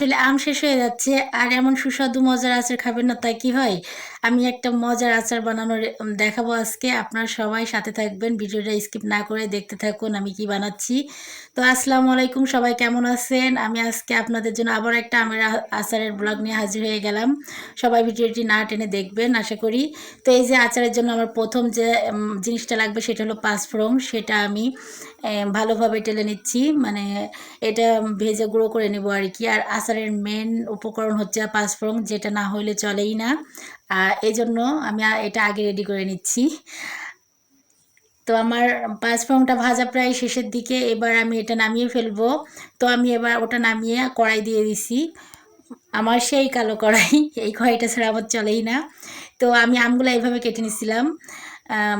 আসলে আম শেষ হয়ে যাচ্ছে। আর এমন সুস্বাদু মজার আচার খাবেন না, তাই কি হয়? আমি একটা মজার আচার বানানোর দেখাবো আজকে। আপনারা সবাই সাথে থাকবেন, ভিডিওটা স্কিপ না করে দেখতে থাকুন আমি কি বানাচ্ছি। তো আসসালামু আলাইকুম, সবাই কেমন আছেন? আমি আজকে আপনাদের জন্য আবার একটা আমের আচারের ব্লগ নিয়ে হাজির হয়ে গেলাম। সবাই ভিডিওটি না টেনে দেখবেন, আশা করি। তো এই যে আচারের জন্য আমার প্রথম যে জিনিসটা লাগবে সেটা হলো পাঁচফোড়ন। সেটা আমি ভালোভাবে টেলে নিচ্ছি। মানে এটা ভেজে গুঁড়ো করে নেব আর কি। আর আচারের মেন উপকরণ হচ্ছে পাঁচফোড়ন, যেটা না হইলে চলেই না। এই জন্য আমি এটা আগে রেডি করে নিচ্ছি। তো আমার পাঁচফোড়নটা ভাজা প্রায় শেষের দিকে, এবার আমি এটা নামিয়ে ফেলব। তো আমি এবার ওটা নামিয়ে কড়াই দিয়ে দিছি। আমার সেই কালো কড়াই, এই কড়াইটা ছাড়া আমার চলেই না। তো আমি আমগুলো এইভাবে কেটে নিছিলাম।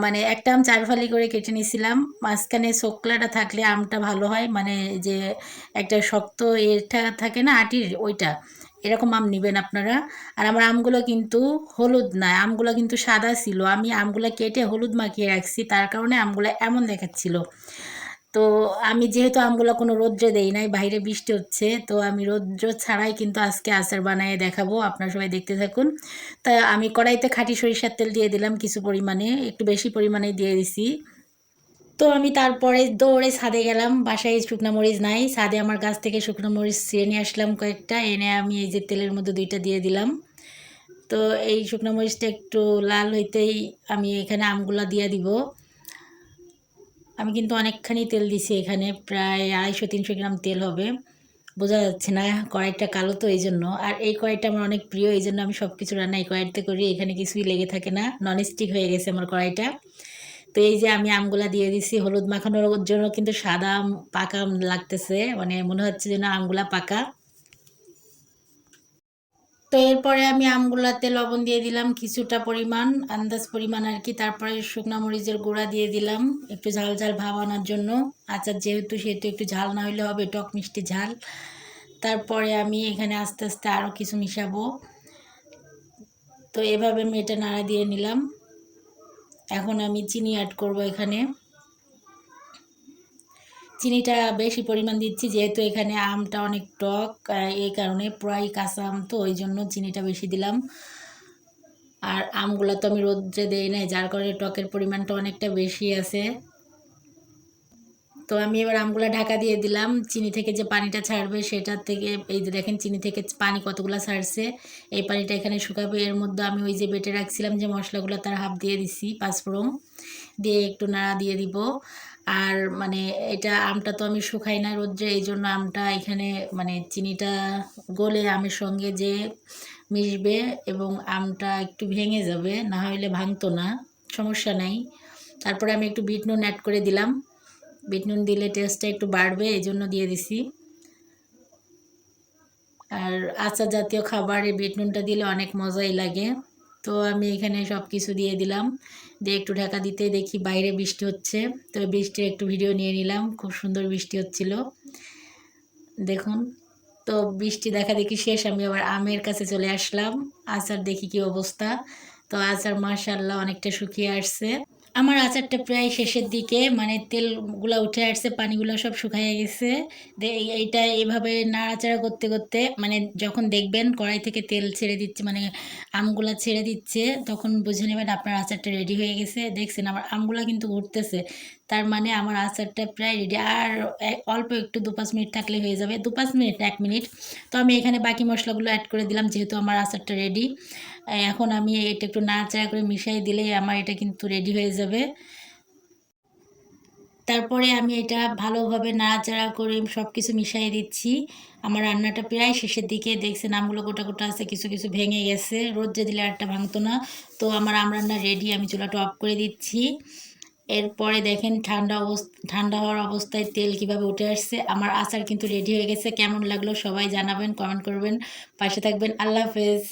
মানে একটা আম চার ফালি করে কেটে নিছিলাম। মাঝখানে শোকলাটা থাকলে আমটা ভালো হয়। মানে যে একটা শক্ত এটা থাকে না, আটির ওইটা, এরকম আম নেবেন আপনারা। আর আমার আমগুলো কিন্তু হলুদ না আমগুলো কিন্তু সাদা ছিল। আমি আমগুলো কেটে হলুদ মাখিয়ে রাখছি, তার কারণে আমগুলো এমন দেখাচ্ছিল। তো আমি যেহেতু আমগুলো কোনো রৌদ্রে দেই নাই, বাইরে বৃষ্টি হচ্ছে, তো আমি রৌদ্র ছাড়াই কিন্তু আজকে আচার বানিয়ে দেখাবো, আপনার সবাই দেখতে থাকুন। তা আমি কড়াইতে খাঁটি সরিষার তেল দিয়ে দিলাম কিছু পরিমাণে, একটু বেশি পরিমাণে দিয়ে দিছি। তো আমি তারপরে দৌড়ে ছাদে গেলাম, বাসায় শুকনো মরিচ নাই, ছাদে আমার গাছ থেকে শুকনো মরিচ ছিঁড়ে নিয়ে আসলাম কয়েকটা, এনে আমি এই যে তেলের মধ্যে দুইটা দিয়ে দিলাম। তো এই শুকনো মরিচটা একটু লাল হইতেই আমি এখানে আমগুলা দিয়ে দিব। আমি কিন্তু অনেকখানি তেল দিছি, এখানে প্রায় আড়াইশো, তিনশো গ্রাম তেল হবে। বোঝা যাচ্ছে না কড়াইটা কালো তো এই জন্য আর এই কড়াইটা আমার অনেক প্রিয়, এই জন্য আমি সব কিছু রান্না এই কড়াইতে করি, এখানে কিছুই লেগে থাকে না নন স্টিক হয়ে গেছে আমার কড়াইটা। তো এই যে আমি আমগুলা দিয়ে দিছি, হলুদ মাখানোর জন্য কিন্তু সাদা পাকা লাগতেছে মানে মনে হচ্ছে যেন আমগুলা পাকা। তো এরপরে আমি আমগুলাতে লবণ দিয়ে দিলাম কিছুটা পরিমাণ, আন্দাজ পরিমাণ আর কি। তারপরে শুকনো মরিচের গুঁড়া দিয়ে দিলাম একটু ঝাল ঝাল ভাব আনার জন্য। আচার যেহেতু সেহেতু একটু ঝাল না হলে হবে টক মিষ্টি ঝাল। তারপরে আমি এখানে আস্তে আস্তে আরও কিছু মিশাবো। তো এভাবে আমি এটা নাড়া দিয়ে নিলাম। এখন আমি চিনি অ্যাড করব এখানে। চিনিটা বেশি পরিমাণ দিচ্ছি, যেহেতু এখানে আমটা অনেক টক এই কারণে প্রায় কাঁচা আম, তো ওই জন্য চিনিটা বেশি দিলাম। আর আমগুলো তো আমি রোদ্রে দেই নাই, যার কারণে টকের পরিমাণটা অনেকটা বেশি আছে। তো আমি এবার আমগুলো ঢাকা দিয়ে দিলাম। চিনি থেকে যে পানিটা ছাড়বে সেটার থেকে, এই যে দেখেন চিনি থেকে পানি কতগুলো ছাড়ছে, এই পানিটা এখানে শুকাবে। এর মধ্যে আমি ওই যে বেটে রাখছিলাম যে মশলাগুলো তার হাফ দিয়ে দিছি, পাঁচফোড়ন দিয়ে একটু নাড়া দিয়ে দিব। আর মানে এটা আমটা তো আমি শুকাই না রোদ্রে, এই জন্য আমটা এখানে মানে চিনিটা গলে আমের সঙ্গে যে মিশবে এবং আমটা একটু ভেঙে যাবে, না হলে ভাঙতো না, সমস্যা নাই। তারপরে আমি একটু বিট নুন অ্যাড করে দিলাম। বিট নুন দিলে টেস্টটা একটু বাড়বে এই জন্য দিয়ে দিছি। আর আচার জাতীয় খাবারে বিট নুনটা দিলে অনেক মজাই লাগে। তো আমি এখানে সব কিছু দিয়ে দিলাম। দিয়ে একটু ঢাকা দিতে দেখি বাইরে বৃষ্টি হচ্ছে। তো বৃষ্টির একটু ভিডিও নিয়ে নিলাম, খুব সুন্দর বৃষ্টি হচ্ছিল। দেখুন, তো বৃষ্টি দেখা দেখি শেষ, আমি আবার আমের কাছে চলে আসলাম। আচার দেখি কি অবস্থা। তো আচার মাশাল্লাহ অনেকটা শুকিয়ে আসছে। আমার আচারটা প্রায় শেষের দিকে মানে তেলগুলো উঠে আসছে, পানিগুলো সব শুকাইয়ে গেছে। এইটা এভাবে নাড়াচাড়া করতে করতে মানে যখন দেখবেন কড়াই থেকে তেল ছেড়ে দিচ্ছে মানে আমগুলা ছেড়ে দিচ্ছে, তখন বুঝে নেবেন আপনার আচারটা রেডি হয়ে গেছে। দেখছেন আমার আমগুলা কিন্তু উঠতেছে। তার মানে আমার আচারটা প্রায় রেডি আর অল্প একটু দু পাঁচ মিনিট থাকলে হয়ে যাবে। দু পাঁচ মিনিট, এক মিনিট। তো আমি এখানে বাকি মশলাগুলো অ্যাড করে দিলাম, যেহেতু আমার আচারটা রেডি এখন আমি এটা একটু নাড়াচাড়া করে মিশিয়ে দিলেই আমার এটা কিন্তু রেডি হয়ে যাবে। তারপরে আমি এটা ভালোভাবে নাড়াচাড়া করে সব কিছু মিশিয়ে দিচ্ছি। আমার রান্নাটা প্রায় শেষের দিকে। দেখছেন আমগুলো গোটা গোটা আছে, কিছু কিছু ভেঙে গেছে। রোদ্রে দিলে আরটা ভাঙতো না। তো আমার আম রান্না রেডি আমি চুলাটা অফ করে দিচ্ছি। এরপরে দেখেন ঠান্ডা অবস্থা ঠান্ডা হওয়ার অবস্থায় তেল কীভাবে উঠে আসছে। আমার আচার কিন্তু রেডি হয়ে গেছে। কেমন লাগল সবাই জানাবেন কমেন্ট করবেন। পাশে থাকবেন। আল্লাহ হাফেজ।